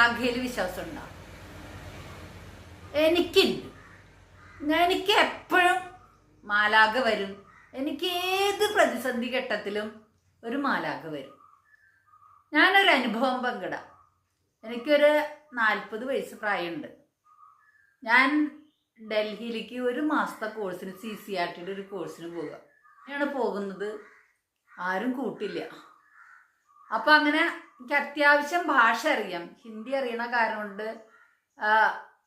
മാലാഖയിൽ വിശ്വാസം ഉണ്ടോ എനിക്കില്ല എനിക്ക് എപ്പോഴും മാലാഖ വരും. എനിക്ക് ഏത് പ്രതിസന്ധി ഘട്ടത്തിലും ഒരു മാലാഖ വരും. ഞാനൊരു അനുഭവം പങ്കിടാം. എനിക്കൊരു നാൽപ്പത് വയസ്സ് പ്രായമുണ്ട്. ഞാൻ ഡൽഹിയിലേക്ക് ഒരു മാസത്തെ കോഴ്സിന് സി സി ആർ ടിയുടെ ഒരു കോഴ്സിന് പോകുക ഞാൻ പോകുന്നത്. ആരും കൂട്ടില്ല. അപ്പം അങ്ങനെ എനിക്ക് അത്യാവശ്യം ഭാഷ അറിയാം. ഹിന്ദി അറിയണ കാരണം കൊണ്ട്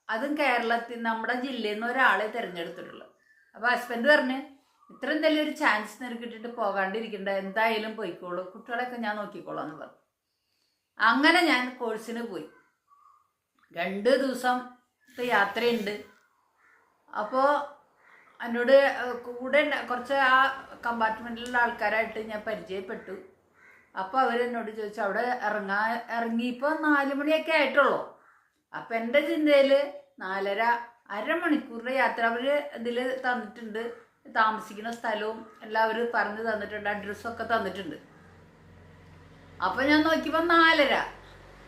അതും കേരളത്തിൽ നമ്മുടെ ജില്ലയിൽ നിന്ന് ഒരാളെ തിരഞ്ഞെടുത്തിട്ടുള്ളൂ അപ്പോൾ ഹസ്ബൻഡ് പറഞ്ഞ് ഇത്രയും വലിയൊരു ചാൻസ് നിനക്ക് പോകാണ്ടിരിക്കണ്ട. എന്തായാലും പോയിക്കോളൂ. കുട്ടികളെയൊക്കെ ഞാൻ നോക്കിക്കോളാം എന്ന് പറഞ്ഞു. അങ്ങനെ ഞാൻ കോഴ്സിന് പോയി. രണ്ട് ദിവസത്തെ യാത്രയുണ്ട്. അപ്പോൾ എന്നോട് കൂടെ കുറച്ച് ആ കമ്പാർട്ട്മെന്റിലുള്ള ആൾക്കാരായിട്ട് ഞാൻ പരിചയപ്പെട്ടു. അപ്പോൾ അവരെന്നോട് ചോദിച്ചു അവിടെ ഇറങ്ങാ ഇറങ്ങിയപ്പോൾ നാല് മണിയൊക്കെ ആയിട്ടുള്ളൂ. അപ്പം എന്റെ ചിന്തയിൽ നാലര അരമണിക്കൂറിന്റെ യാത്ര അവർ ഇതിൽ തന്നിട്ടുണ്ട്. താമസിക്കുന്ന സ്ഥലവും എല്ലാവരും പറഞ്ഞു തന്നിട്ടുണ്ട് അഡ്രസ്സും ഒക്കെ തന്നിട്ടുണ്ട്. അപ്പം ഞാൻ നോക്കിയപ്പോൾ നാലര.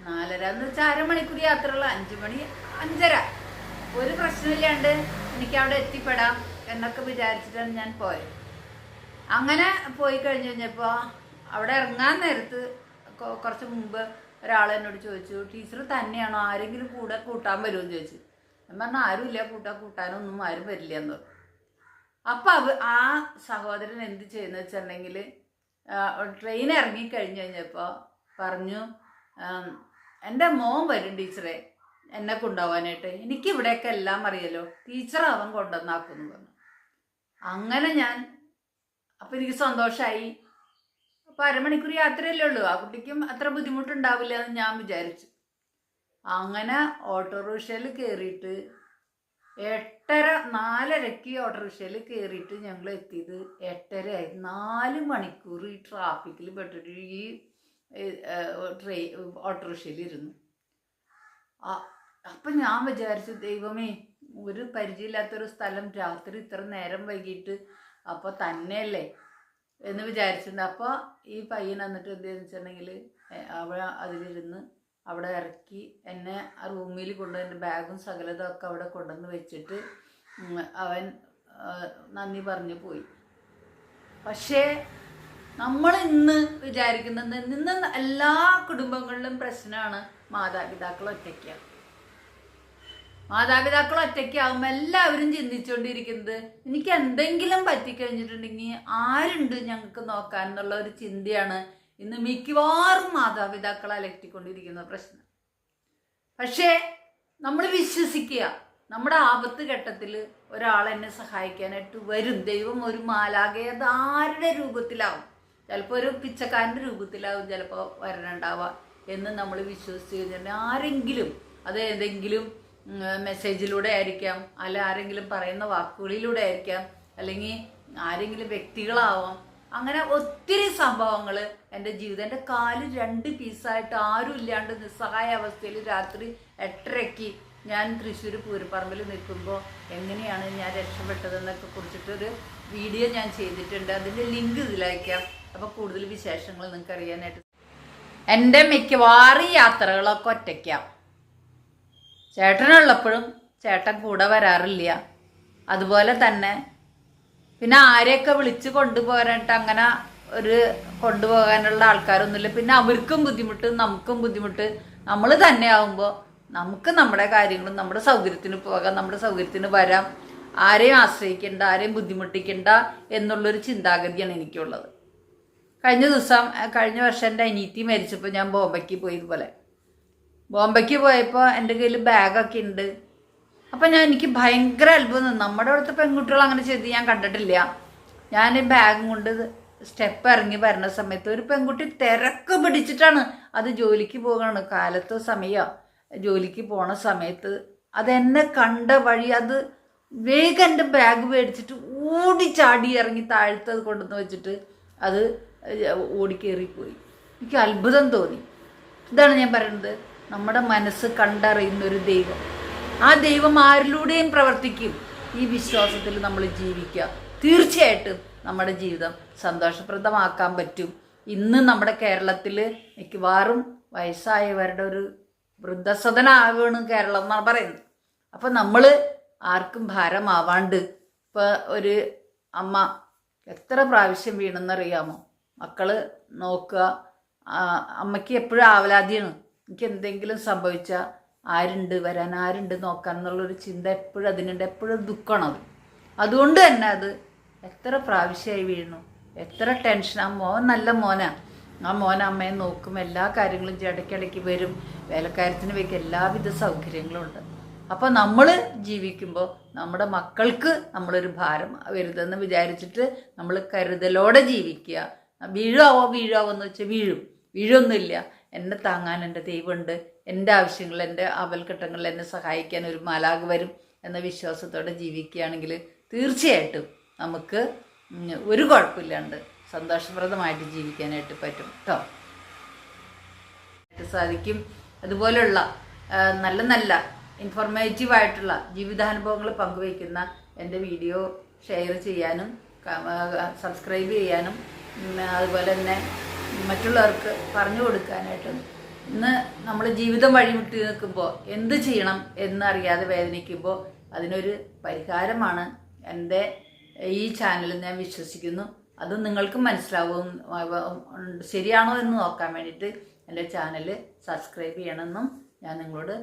നാലര എന്ന് വെച്ചാൽ അരമണിക്കൂർ യാത്രയുള്ള അഞ്ച് മണി അഞ്ചര. ഒരു പ്രശ്നമില്ലാണ്ട് എനിക്ക് അവിടെ എത്തിപ്പെടാം എന്നൊക്കെ വിചാരിച്ചിട്ടാണ് ഞാൻ പോയത് അങ്ങനെ പോയി കഴിഞ്ഞ് കഴിഞ്ഞപ്പോൾ അവിടെ ഇറങ്ങാൻ നേരത്ത് കുറച്ച് മുമ്പ് ഒരാൾ എന്നോട് ചോദിച്ചു ടീച്ചർ തന്നെയാണോ? ആരെങ്കിലും കൂടെ കൂട്ടാൻ വരുമെന്ന് ചോദിച്ചു. ഞാൻ പറഞ്ഞു ആരുമില്ല കൂട്ടാൻ കൂട്ടാനൊന്നും ആരും വരില്ല എന്ന് പറഞ്ഞു. അപ്പം അവ ആ സഹോദരൻ എന്ത് ചെയ്യുന്നത് വെച്ചിട്ടുണ്ടെങ്കിൽ ട്രെയിൻ ഇറങ്ങി കഴിഞ്ഞ് കഴിഞ്ഞപ്പോൾ പറഞ്ഞു എന്റെ മോൻ വരും ടീച്ചറെ എന്നെ കൊണ്ടുപോകാനായിട്ട്. എനിക്ക് ഇവിടെയൊക്കെ എല്ലാം അറിയാലോ. ടീച്ചർ അവൻ കൊണ്ടുവന്നാക്കുമെന്ന് പറഞ്ഞു. അങ്ങനെ ഞാൻ അപ്പം എനിക്ക് സന്തോഷമായി അപ്പം അരമണിക്കൂർ യാത്രയല്ലേ ഉള്ളൂ. ആ കുട്ടിക്കും അത്ര ബുദ്ധിമുട്ടുണ്ടാവില്ല എന്ന് ഞാൻ വിചാരിച്ചു. അങ്ങനെ ഓട്ടോറിക്ഷയിൽ കയറിയിട്ട് എട്ടര നാലരയ്ക്ക് ഓട്ടോറിക്ഷയിൽ കയറിയിട്ട് ഞങ്ങൾ എത്തിയത് എട്ടരയായി. നാല് മണിക്കൂർ ഈ ട്രാഫിക്കിൽ പെട്ടിട്ട് ഈ ട്രെയിൻ ഓട്ടോറിക്ഷയിൽ ഇരുന്നു. അപ്പം ഞാൻ വിചാരിച്ചു ദൈവമേ ഒരു പരിചയമില്ലാത്തൊരു സ്ഥലം രാത്രി ഇത്ര നേരം വൈകിട്ട് അപ്പോൾ തന്നെയല്ലേ? എന്ന് വിചാരിച്ചിട്ടുണ്ട്. അപ്പോൾ ഈ പയ്യൻ എന്നിട്ട് എന്ത് വെച്ചിട്ടുണ്ടെങ്കിൽ അവിടെ അതിലിരുന്ന് അവിടെ ഇറക്കി എന്നെ ആ റൂമിൽ കൊണ്ട് എന്റെ ബാഗും സകലതും ഒക്കെ അവിടെ കൊണ്ടുവന്ന് വെച്ചിട്ട് അവൻ നന്ദി പറഞ്ഞു പോയി. പക്ഷേ നമ്മൾ ഇന്ന് വിചാരിക്കുന്നത് ഇന്ന് എല്ലാ കുടുംബങ്ങളിലും പ്രശ്നമാണ് മാതാപിതാക്കൾ ഒറ്റയ്ക്കാണ് മാതാപിതാക്കൾ ഒറ്റയ്ക്കാവുമ്പോൾ എല്ലാവരും ചിന്തിച്ചുകൊണ്ടിരിക്കുന്നത് എനിക്ക് എന്തെങ്കിലും പറ്റിക്കഴിഞ്ഞിട്ടുണ്ടെങ്കിൽ ആരുണ്ട് ഞങ്ങൾക്ക് നോക്കാൻ എന്നുള്ള ഒരു ചിന്തയാണ് ഇന്ന് മിക്കവാറും മാതാപിതാക്കൾ അലറ്റിക്കൊണ്ടിരിക്കുന്ന പ്രശ്നം. പക്ഷേ നമ്മൾ വിശ്വസിക്കുക നമ്മുടെ ആപത്ത് ഘട്ടത്തിൽ ഒരാൾ എന്നെ സഹായിക്കാനായിട്ട് വരും. ദൈവം ഒരു മാലാകെ ആരുടെ രൂപത്തിലാവും. ചിലപ്പോൾ ഒരു പിച്ചക്കാരന്റെ രൂപത്തിലാവും ചിലപ്പോൾ വരണുണ്ടാവുക എന്ന് നമ്മൾ വിശ്വസിച്ച് കഴിഞ്ഞാൽ ആരെങ്കിലും അത് ഏതെങ്കിലും മെസ്സേജിലൂടെ ആയിരിക്കാം. അല്ല ആരെങ്കിലും പറയുന്ന വാക്കുകളിലൂടെ ആയിരിക്കാം. അല്ലെങ്കിൽ ആരെങ്കിലും വ്യക്തികളാവാം. അങ്ങനെ ഒത്തിരി സംഭവങ്ങൾ എന്റെ ജീവിതം. എന്റെ കാൽ രണ്ട് പീസായിട്ട് ആരും ഇല്ലാണ്ട് നിസ്സഹായ അവസ്ഥയിൽ രാത്രി എട്ടരയ്ക്ക് ഞാൻ തൃശ്ശൂർ പൂരപ്പറമ്പിൽ നിൽക്കുമ്പോൾ എങ്ങനെയാണ് ഞാൻ രക്ഷപ്പെട്ടതെന്നൊക്കെ കുറിച്ചിട്ടൊരു വീഡിയോ ഞാൻ ചെയ്തിട്ടുണ്ട്. അതിന്റെ ലിങ്ക് ഇതിലയക്കാം. അപ്പോൾ കൂടുതൽ വിശേഷങ്ങൾ നിങ്ങൾക്ക് അറിയാനായിട്ട് എന്റെ മിക്കവാറും യാത്രകളൊക്കെ ഒറ്റയ്ക്കാം. ചേട്ടനുള്ളപ്പോഴും ചേട്ടൻ കൂടെ വരാറില്ല. അതുപോലെ തന്നെ പിന്നെ ആരെയൊക്കെ വിളിച്ച് കൊണ്ടുപോകാനായിട്ട് അങ്ങനെ ഒരു കൊണ്ടുപോകാനുള്ള ആൾക്കാരൊന്നുമില്ല. പിന്നെ അവർക്കും ബുദ്ധിമുട്ട് നമുക്കും ബുദ്ധിമുട്ട്. നമ്മൾ തന്നെ ആവുമ്പോൾ നമുക്ക് നമ്മുടെ കാര്യങ്ങളും നമ്മുടെ സൗകര്യത്തിന് പോകാം നമ്മുടെ സൗകര്യത്തിന് വരാം. ആരെയും ആശ്രയിക്കേണ്ട ആരെയും ബുദ്ധിമുട്ടിക്കേണ്ട എന്നുള്ളൊരു ചിന്താഗതിയാണ് എനിക്കുള്ളത്. കഴിഞ്ഞ ദിവസം കഴിഞ്ഞ വർഷം എന്റെ അനീറ്റി മരിച്ചപ്പോൾ ഞാൻ ബോംബയ്ക്ക് പോയി ഇതുപോലെ. ബോംബെക്ക് പോയപ്പോൾ എന്റെ കയ്യിൽ ബാഗൊക്കെ ഉണ്ട് അപ്പം ഞാൻ എനിക്ക് ഭയങ്കര അത്ഭുതം നമ്മുടെ അവിടുത്തെ പെൺകുട്ടികൾ അങ്ങനെ ചെയ്ത് ഞാൻ കണ്ടിട്ടില്ല. ഞാൻ ബാഗും കൊണ്ട് സ്റ്റെപ്പ് ഇറങ്ങി വരുന്ന സമയത്ത് ഒരു പെൺകുട്ടി തിരക്ക് പിടിച്ചിട്ടാണ് അത് ജോലിക്ക് പോകണം. കാലത്ത് സമയം ജോലിക്ക് പോണ സമയത്ത് അതെന്നെ കണ്ട വഴി അത് വേഗം എന്റെ ബാഗ് മേടിച്ചിട്ട് ചാടി ഇറങ്ങി താഴ്ത്തത് കൊണ്ടുവന്ന് വെച്ചിട്ട് അത് ഓടിക്കേറിപ്പോയി. എനിക്ക് അത്ഭുതം തോന്നി. ഇതാണ് ഞാൻ പറയുന്നത്. നമ്മുടെ മനസ്സ് കണ്ടറിയുന്ന ഒരു ദൈവം. ആ ദൈവം ആരിലൂടെയും പ്രവർത്തിക്കും. ഈ വിശ്വാസത്തിൽ നമ്മൾ ജീവിക്കുക. തീർച്ചയായിട്ടും നമ്മുടെ ജീവിതം സന്തോഷപ്രദമാക്കാൻ പറ്റും. ഇന്ന് നമ്മുടെ കേരളത്തിൽ മിക്കവാറും വയസ്സായവരുടെ ഒരു വൃദ്ധസദനാവുകയാണ് കേരളം എന്നാണ് പറയുന്നത്. അപ്പം നമ്മൾ ആർക്കും ഭാരമാവാണ്ട് ഇപ്പോൾ ഒരു അമ്മ എത്ര പ്രാവശ്യം വീണെന്നറിയാമോ? മക്കൾ നോക്കുക. അമ്മയ്ക്ക് എപ്പോഴും ആവലാതിയാണ്. എനിക്ക് എന്തെങ്കിലും സംഭവിച്ചാൽ ആരുണ്ട് വരാൻ ആരുണ്ട് നോക്കാൻ എന്നുള്ളൊരു ചിന്ത എപ്പോഴും അതിനുണ്ട് എപ്പോഴും ദുഃഖമാണത് അതുകൊണ്ട് തന്നെ അത് എത്ര പ്രാവശ്യമായി വീണു എത്ര ടെൻഷൻ. ആ മോൻ നല്ല മോനാ. ആ മോൻ അമ്മയെ നോക്കും എല്ലാ കാര്യങ്ങളും. ഇടയ്ക്കിടയ്ക്ക് വരും. വേലക്കാര്യത്തിന് വയ്ക്കും. എല്ലാവിധ സൗകര്യങ്ങളും ഉണ്ട്. അപ്പോൾ നമ്മൾ ജീവിക്കുമ്പോൾ നമ്മുടെ മക്കൾക്ക് നമ്മളൊരു ഭാരം വരുതെന്ന് വിചാരിച്ചിട്ട് നമ്മൾ കരുതലോടെ ജീവിക്കുക. വീഴാവോ വീഴാവോ എന്ന് വെച്ചാൽ വീഴും. വീഴൊന്നുമില്ല. എന്നെ താങ്ങാൻ എന്റെ ദൈവമുണ്ട്. എന്റെ ആവശ്യങ്ങൾ എന്റെ അവൽഘട്ടങ്ങളിൽ എന്നെ സഹായിക്കാൻ ഒരു മാലാഗ് വരും എന്ന വിശ്വാസത്തോടെ ജീവിക്കുകയാണെങ്കിൽ തീർച്ചയായിട്ടും നമുക്ക് ഒരു കുഴപ്പമില്ലാണ്ട് സന്തോഷപ്രദമായിട്ട് ജീവിക്കാനായിട്ട് പറ്റും കേട്ടോ സാധിക്കും. അതുപോലെയുള്ള നല്ല നല്ല ഇൻഫോർമേറ്റീവ് ആയിട്ടുള്ള ജീവിതാനുഭവങ്ങൾ പങ്കുവയ്ക്കുന്ന എന്റെ വീഡിയോ ഷെയർ ചെയ്യാനും സബ്സ്ക്രൈബ് ചെയ്യാനും അതുപോലെ തന്നെ മറ്റുള്ളവർക്ക് പറഞ്ഞു കൊടുക്കാനായിട്ടും ഇന്ന് നമ്മൾ ജീവിതം വഴിമുട്ടി നിൽക്കുമ്പോൾ എന്ത് ചെയ്യണം എന്നറിയാതെ വേദനിക്കുമ്പോൾ അതിനൊരു പരിഹാരമാണ് എന്റെ ഈ ചാനലിൽ ഞാൻ വിശ്വസിക്കുന്നു. അത് നിങ്ങൾക്ക് മനസ്സിലാവും ശരിയാണോ എന്ന് നോക്കാൻ വേണ്ടിയിട്ട് എന്റെ ചാനൽ സബ്സ്ക്രൈബ് ചെയ്യണമെന്നും ഞാൻ നിങ്ങളോട്